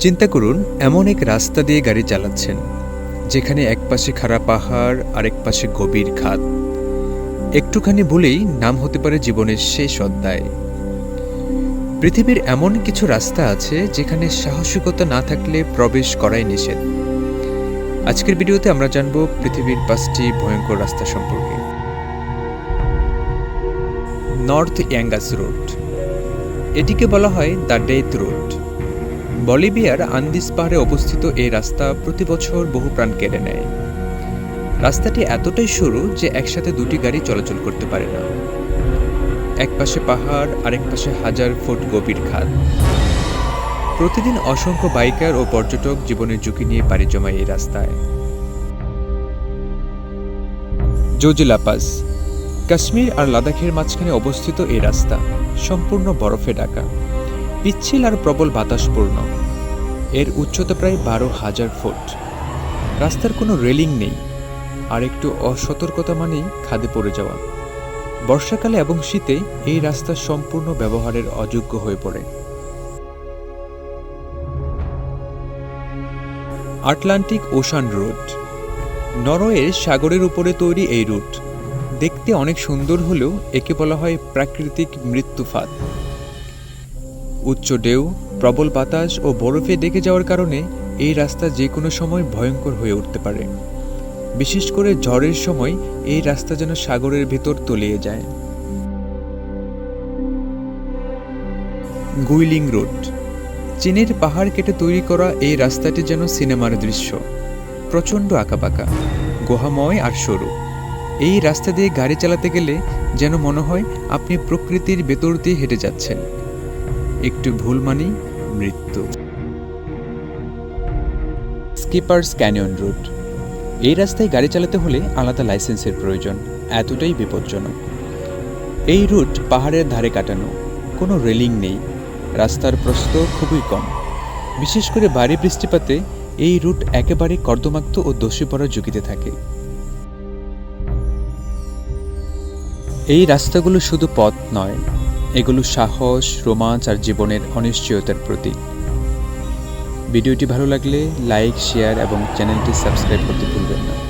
চিন্তা করুন, এমন এক রাস্তা দিয়ে গাড়ি চালাচ্ছেন, যেখানে এক পাশে খাড়া পাহাড়, আরেক পাশে গভীর খাত একটুখানি ভুলেই নাম হতে পারে জীবনের শেষ অধ্যায়। পৃথিবীর এমন কিছু রাস্তা আছে যেখানে সাহসিকতা না থাকলে প্রবেশ করাই নিষেধ। আজকের ভিডিওতে আমরা জানব পৃথিবীর পাঁচটি ভয়ঙ্কর রাস্তা সম্পর্কে। North Yungas road. এটিকে বলা হয় দ্য ডেথ রোড। বলিভিয়ার আন্দিস পাহাড়ে অবস্থিত এই রাস্তা প্রতি বছর বহু প্রাণ কেড়ে নেয়। রাস্তাটি এতটাই সরু যে একসাথে দুটি গাড়ি চলাচল করতে পারে না। এক পাশে পাহাড়, আরেক পাশে হাজার ফুট গভীর খাদ প্রতিদিন অসংখ্য বাইকার ও পর্যটক জীবনের ঝুঁকি নিয়ে পাড়ি জমায় এই রাস্তায়। জোজিলা পাস কাশ্মীর আর লাদাখের মাঝখানে অবস্থিত এই রাস্তা সম্পূর্ণ বরফে ঢাকা। পিচ্ছিল আর প্রবল বাতাসপূর্ণ। এর উচ্চতা প্রায় বারো হাজার ফুট। রাস্তার কোনো রেলিং নেই, আর একটু অসতর্কতা মানেই খাদে পড়ে যাওয়া। বর্ষাকালে এবং শীতে এই রাস্তা সম্পূর্ণ ব্যবহারের অযোগ্য হয়ে পড়ে। Atlantic Ocean route. নরওয়ের সাগরের উপরে তৈরি এই রুট। দেখতে অনেক সুন্দর হলেও একে বলা হয় প্রাকৃতিক মৃত্যুফাত। উচ্চ ঢেউ, প্রবল বাতাস ও বরফে ডেকে যাওয়ার কারণে এই রাস্তা যে কোনো সময় ভয়ঙ্কর হয়ে উঠতে পারে। বিশেষ করে ঝড়ের সময় এই রাস্তা যেন সাগরের ভেতর তলিয়ে যায়। Guoliang road. চীনের পাহাড় কেটে তৈরি করা এই রাস্তাটি যেন সিনেমার দৃশ্য। প্রচণ্ড আঁকাবাঁকা, গুহাময় আর সরু। এই রাস্তা দিয়ে গাড়ি চালাতে গেলে যেন মনে হয় আপনি প্রকৃতির ভেতর দিয়ে হেঁটে যাচ্ছেন। একটু ভুল মানেই মৃত্যু। স্কিপার্স ক্যানিয়ন রুট এই রাস্তায় গাড়ি চালাতে হলে আলাদা লাইসেন্সের প্রয়োজন, এতটাই বিপজ্জনক। এই রুট পাহাড়ের ধারে কাটানো, কোনো রেলিং নেই, রাস্তার প্রস্থ খুবই কম। বিশেষ করে ভারী বৃষ্টিপাতে এই রুট একেবারে কর্দমাক্ত ও দোষী পড়ার ঝুঁকিতে থাকে। এই রাস্তাগুলো শুধু পথ নয় এগুলো সাহস, রোমাঞ্চ আর জীবনের অনিশ্চয়তার প্রতীক। ভিডিওটি ভালো লাগলে লাইক, শেয়ার এবং চ্যানেলটি সাবস্ক্রাইব করতে ভুলবেন না।